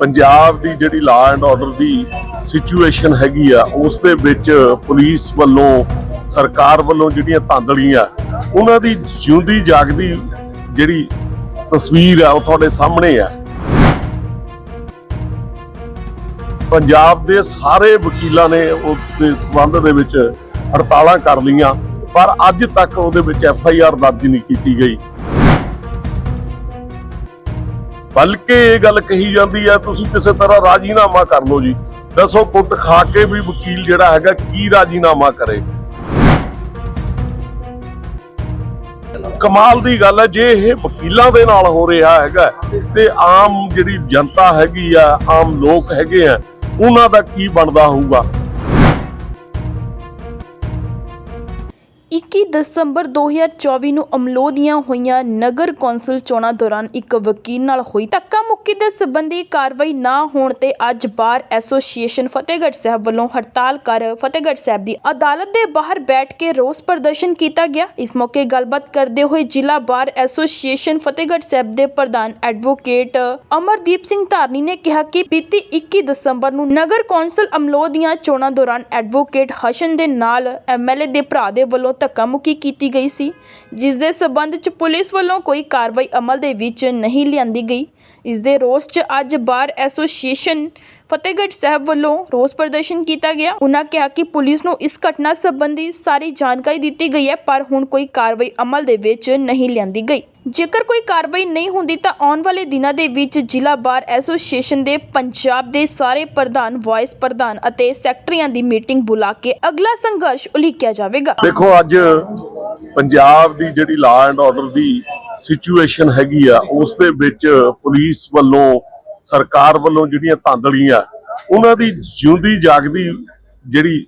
ਪੰਜਾਬ ਦੀ ਜਿਹੜੀ law and order ਦੀ ਸਿਚੁਏਸ਼ਨ ਹੈਗੀ ਆ, ਉਸ ਦੇ ਵਿੱਚ ਪੁਲਿਸ ਵੱਲੋਂ, ਸਰਕਾਰ ਵੱਲੋਂ ਜਿਹੜੀਆਂ ਧਾਂਦਲੀਆਂ, ਉਹਨਾਂ ਦੀ ਜਿਉਂਦੀ ਜਾਗਦੀ ਜਿਹੜੀ ਤਸਵੀਰ ਆ, ਉਹ ਤੁਹਾਡੇ ਸਾਹਮਣੇ ਆ। ਪੰਜਾਬ ਦੇ ਸਾਰੇ ਵਕੀਲਾਂ ਨੇ ਉਸ ਦੇ ਸਬੰਧ ਦੇ ਵਿੱਚ ਹੜਤਾਲਾਂ ਕਰ ਲਈਆਂ, ਪਰ ਅੱਜ ਤੱਕ ਉਹਦੇ ਵਿੱਚ ਐਫ ਆਈ ਆਰ ਦਰਜ ਨਹੀਂ ਕੀਤੀ ਗਈ। ਬਲਕਿ ਇਹ ਗੱਲ ਕਹੀ ਜਾਂਦੀ ਹੈ ਤੁਸੀਂ ਕਿਸੇ ਤਰ੍ਹਾਂ ਰਾਜੀਨਾਮਾ ਕਰ ਲਓ ਜੀ। ਦੱਸੋ ਕੁੱਟ ਖਾ ਕੇ ਵੀ ਵਕੀਲ ਜਿਹੜਾ ਹੈਗਾ ਕੀ ਰਾਜੀਨਾਮਾ ਕਰੇ। ਕਮਾਲ ਦੀ ਗੱਲ ਹੈ ਜੇ ਇਹ ਵਕੀਲਾਂ ਦੇ ਨਾਲ ਹੋ ਰਿਹਾ ਹੈਗਾ, ਤੇ ਆਮ ਜਿਹੜੀ ਜਨਤਾ ਹੈਗੀ ਆ, ਆਮ ਲੋਕ ਹੈਗੇ ਆ, ਉਹਨਾਂ ਦਾ ਕੀ ਬਣਦਾ ਹੋਊਗਾ? 21 ਦਸੰਬਰ 2024 ਨੂੰ ਅਮਲੋਹ ਦੀਆਂ ਹੋਈਆਂ ਨਗਰ ਕੌਂਸਲ ਚੋਣਾਂ ਦੌਰਾਨ ਇੱਕ ਵਕੀਲ ਨਾਲ ਹੋਈ ਧੱਕਾ ਦੇ ਸੰਬੰਧੀ ਕਾਰਵਾਈ ਨਾ ਹੋਣ ਤੇ ਅੱਜ ਬਾਰ ਐਸੋਸੀਏਸ਼ਨ ਫਤਿਹਗੜ੍ਹ ਸਾਹਿਬ ਵੱਲੋਂ ਹੜਤਾਲ ਕਰ ਫਤਿਹਗੜ੍ਹ ਸਾਹਿਬ ਦੀ ਅਦਾਲਤ ਦੇ ਬਾਹਰ ਬੈਠ ਕੇ ਰੋਸ ਪ੍ਰਦਰਸ਼ਨ ਕੀਤਾ ਗਿਆ। ਇਸ ਮੌਕੇ ਗੱਲਬਾਤ ਕਰਦੇ ਹੋਏ ਜ਼ਿਲ੍ਹਾ ਬਾਰ ਐਸੋਸੀਏਸ਼ਨ ਫਤਿਹਗੜ੍ਹ ਸਾਹਿਬ ਦੇ ਪ੍ਰਧਾਨ ਐਡਵੋਕੇਟ ਅਮਰਦੀਪ ਸਿੰਘ ਧਾਰਨੀ ਨੇ ਕਿਹਾ ਕਿ ਬੀਤੀ 21 ਦਸੰਬਰ ਨੂੰ ਨਗਰ ਕੌਂਸਲ ਅਮਲੋਹ ਦੀਆਂ ਚੋਣਾਂ ਦੌਰਾਨ ਐਡਵੋਕੇਟ ਹਸ਼ਨ ਦੇ ਨਾਲ ਐਮਐਲਏ ਦੇ ਭਰਾ ਦੇ ਵੱਲੋਂ ਧੱਕਾ ਮੁੱਕੀ ਕੀਤੀ ਗਈ ਸੀ ਜਿਸ ਦੇ ਸਬੰਧ 'ਚ ਪੁਲਿਸ ਵੱਲੋਂ ਕੋਈ ਕਾਰਵਾਈ ਅਮਲ ਦੇ ਵਿੱਚ ਨਹੀਂ ਲਿਆਂਦੀ ਗਈ। ਇਸ ਦੇ ਰੋਸ 'ਚ ਅੱਜ ਬਾਰ ਐਸੋਸੀਏਸ਼ਨ ਫਤਿਹਗੜ੍ਹ ਸਾਹਿਬ ਵੱਲੋਂ ਰੋਸ ਪ੍ਰਦਰਸ਼ਨ ਕੀਤਾ ਗਿਆ। ਉਹਨਾਂ ਕਿਹਾ ਕਿ ਪੁਲਿਸ ਨੂੰ ਇਸ ਘਟਨਾ ਸੰਬੰਧੀ ਸਾਰੀ ਜਾਣਕਾਰੀ ਦਿੱਤੀ ਗਈ ਹੈ, ਪਰ ਹੁਣ ਕੋਈ ਕਾਰਵਾਈ ਅਮਲ ਦੇ ਵਿੱਚ ਨਹੀਂ ਲਿਆਂਦੀ ਗਈ। ਜੇਕਰ ਕੋਈ ਕਾਰਵਾਈ ਨਹੀਂ ਹੁੰਦੀ ਤਾਂ ਆਉਣ ਵਾਲੇ ਦਿਨਾਂ ਦੇ ਵਿੱਚ ਜ਼ਿਲ੍ਹਾ ਬਾਰ ਐਸੋਸੀਏਸ਼ਨ ਦੇ ਪੰਜਾਬ ਦੇ ਸਾਰੇ ਪ੍ਰਧਾਨ, ਵਾਈਸ ਪ੍ਰਧਾਨ ਅਤੇ ਸੈਕਟਰੀਆਂ ਦੀ ਮੀਟਿੰਗ ਬੁਲਾ ਕੇ ਅਗਲਾ ਸੰਘਰਸ਼ ਉਲੀਕਿਆ ਜਾਵੇਗਾ। ਦੇਖੋ, ਅੱਜ ਪੰਜਾਬ ਦੀ ਜਿਹੜੀ ਲਾਅ ਐਂਡ ਆਰਡਰ ਦੀ ਸਿਚੁਏਸ਼ਨ ਹੈਗੀ ਆ, ਉਸ ਦੇ ਵਿੱਚ ਪੁਲਿਸ ਵੱਲੋਂ, ਸਰਕਾਰ ਵੱਲੋਂ ਜਿਹੜੀਆਂ ਧਾਂਦਲੀਆਂ, ਉਹਨਾਂ ਦੀ ਜਿਉਂਦੀ ਜਾਗਦੀ ਜਿਹੜੀ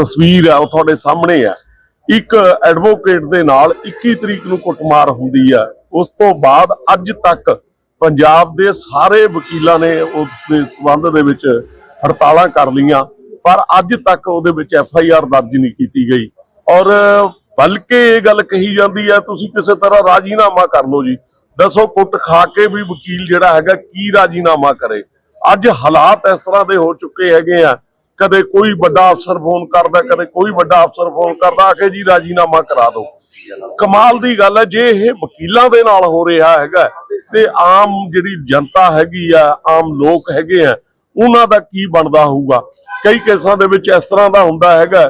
ਤਸਵੀਰ ਆ, ਉਹ ਤੁਹਾਡੇ ਸਾਹਮਣੇ ਆ। ਇੱਕ ਐਡਵੋਕੇਟ ਦੇ ਨਾਲ 21 ਤਰੀਕ ਨੂੰ ਕੁੱਟਮਾਰ ਹੁੰਦੀ ਆ। ਉਸ ਤੋਂ ਬਾਅਦ ਅੱਜ ਤੱਕ ਪੰਜਾਬ ਦੇ ਸਾਰੇ ਵਕੀਲਾਂ ਨੇ ਉਸ ਦੇ ਸਬੰਧ ਦੇ ਵਿੱਚ ਹੜਤਾਲਾਂ ਕਰ ਲਈਆਂ, ਪਰ ਅੱਜ ਤੱਕ ਉਹਦੇ ਵਿੱਚ ਐਫ ਆਈ ਆਰ ਦਰਜ ਨਹੀਂ ਕੀਤੀ ਗਈ। ਔਰ ਬਲਕਿ ਇਹ ਗੱਲ ਕਹੀ ਜਾਂਦੀ ਹੈ ਤੁਸੀਂ ਕਿਸੇ ਤਰ੍ਹਾਂ ਰਾਜੀਨਾਮਾ ਕਰ ਲਓ ਜੀ। ਦੱਸੋ ਕੁੱਟ ਖਾ ਕੇ ਵੀ ਵਕੀਲ ਜਿਹੜਾ ਹੈਗਾ ਕੀ ਰਾਜੀਨਾਮਾ ਕਰੇ। ਅੱਜ ਹਾਲਾਤ ਇਸ ਤਰ੍ਹਾਂ ਦੇ ਹੋ ਚੁੱਕੇ ਹੈਗੇ ਆ ਕਦੇ ਕੋਈ ਵੱਡਾ ਅਫਸਰ ਫੋਨ ਕਰਦਾ, ਕਦੇ ਕੋਈ ਵੱਡਾ ਅਫਸਰ ਫੋਨ ਕਰਦਾ ਆਖੇ ਜੀ ਰਾਜੀਨਾਮਾ ਕਰਾ ਦਿਓ। ਕਮਾਲ ਦੀ ਗੱਲ ਹੈ, ਜੇ ਇਹ ਵਕੀਲਾਂ ਦੇ ਨਾਲ ਹੋ ਰਿਹਾ ਹੈਗਾ, ਤੇ ਆਮ ਜਿਹੜੀ ਜਨਤਾ ਹੈਗੀ ਆ, ਆਮ ਲੋਕ ਹੈਗੇ ਆ, ਉਹਨਾਂ ਦਾ ਕੀ ਬਣਦਾ ਹੋਊਗਾ? ਕਈ ਕੇਸਾਂ ਦੇ ਵਿੱਚ ਇਸ ਤਰ੍ਹਾਂ ਦਾ ਹੁੰਦਾ ਹੈਗਾ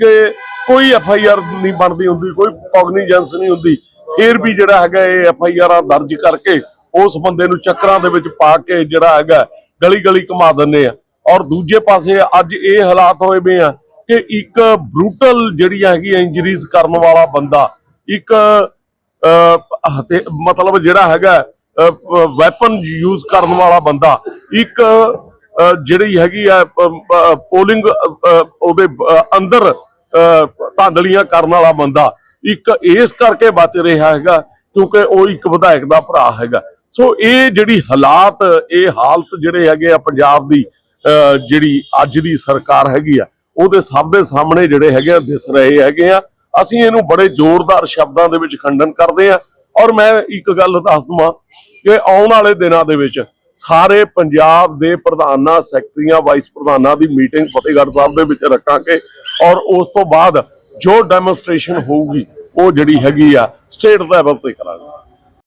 ਕਿ ਕੋਈ ਐਫ ਆਈ ਆਰ ਨਹੀਂ ਬਣਦੀ ਹੁੰਦੀ, ਕੋਈ ਕੌਗਨੀਜੈਂਸ ਨਹੀਂ ਹੁੰਦੀ। ਫਿਰ ਵੀ ਜਿਹੜਾ ਹੈਗਾ, ਇਹ ਐਫ ਆਈ ਆਰ ਦਰਜ ਕਰਕੇ ਉਸ ਬੰਦੇ ਨੂੰ ਚੱਕਰਾਂ ਦੇ ਵਿੱਚ ਪਾ ਕੇ ਜਿਹੜਾ ਹੈਗਾ ਗਲੀ ਗਲੀ ਘੁਮਾ ਦਿੰਦੇ ਆ। ਔਰ ਦੂਜੇ ਪਾਸੇ ਅੱਜ ਇਹ ਹਾਲਾਤ ਹੋਏ ਪਏ ਆ ਕਿ ਇੱਕ ਬਰੂਟਲ ਜਿਹੜੀਆਂ ਹੈਗੀਆਂ ਇੰਜਰੀਜ਼ ਕਰਨ ਵਾਲਾ ਬੰਦਾ ਇੱਕ ਮਤਲਬ ਜਿਹੜਾ ਹੈਗਾ ਵੈਪਨ ਯੂਜ਼ ਕਰਨ ਵਾਲਾ ਬੰਦਾ ਇੱਕ ਜਿਹੜੀ ਹੈਗੀ ਆ ਪੋਲਿੰਗ ਉਹਦੇ ਅੰਦਰ ਅਹ, ਧਾਂਦਲੀਆਂ ਕਰਨ ਵਾਲਾ ਬੰਦਾ ਇੱਕ ਇਸ ਕਰਕੇ ਬਚ ਰਿਹਾ ਹੈਗਾ ਕਿਉਂਕਿ ਉਹ ਇੱਕ ਵਿਧਾਇਕ ਦਾ ਭਰਾ ਹੈਗਾ। ਸੋ ਇਹ ਜਿਹੜੀ ਹਾਲਾਤ ਇਹ ਹਾਲਤ ਜਿਹੜੇ ਹੈਗੇ ਆ ਪੰਜਾਬ ਦੀ ਜਿਹੜੀ ਅੱਜ ਦੀ ਸਰਕਾਰ ਹੈਗੀ ਆ, ਉਹਦੇ ਸਭ ਦੇ ਸਾਹਮਣੇ ਜਿਹੜੇ ਹੈਗੇ ਆ, ਦਿਸ ਰਹੇ ਹੈਗੇ ਆ। ਅਸੀਂ ਇਹਨੂੰ ਬੜੇ ਜ਼ੋਰਦਾਰ ਸ਼ਬਦਾਂ ਦੇ ਵਿੱਚ ਖੰਡਨ ਕਰਦੇ ਆ। ਔਰ ਮੈਂ ਇੱਕ ਗੱਲ ਦੱਸ ਦਵਾਂ ਕਿ ਆਉਣ ਵਾਲੇ ਦਿਨਾਂ ਦੇ ਵਿੱਚ ਸਾਰੇ ਪੰਜਾਬ ਦੇ ਪ੍ਰਧਾਨਾਂ, ਸੈਕਟਰੀਆਂ ਵਾਈਸ ਪ੍ਰਧਾਨਾਂ ਦੀ ਮੀਟਿੰਗ ਫਤਿਹਗੜ੍ਹ ਸਾਹਿਬ ਦੇ ਵਿੱਚ ਰੱਖਾਂਗੇ। ਔਰ ਉਸ ਤੋਂ ਬਾਅਦ ਜੋ ਡੈਮੋਨਸਟ੍ਰੇਸ਼ਨ ਹੋਊਗੀ, ਉਹ ਜਿਹੜੀ ਹੈਗੀ ਆ ਸਟੇਟ ਲੈਵਲ ਤੇ ਕਰਾਂਗੇ।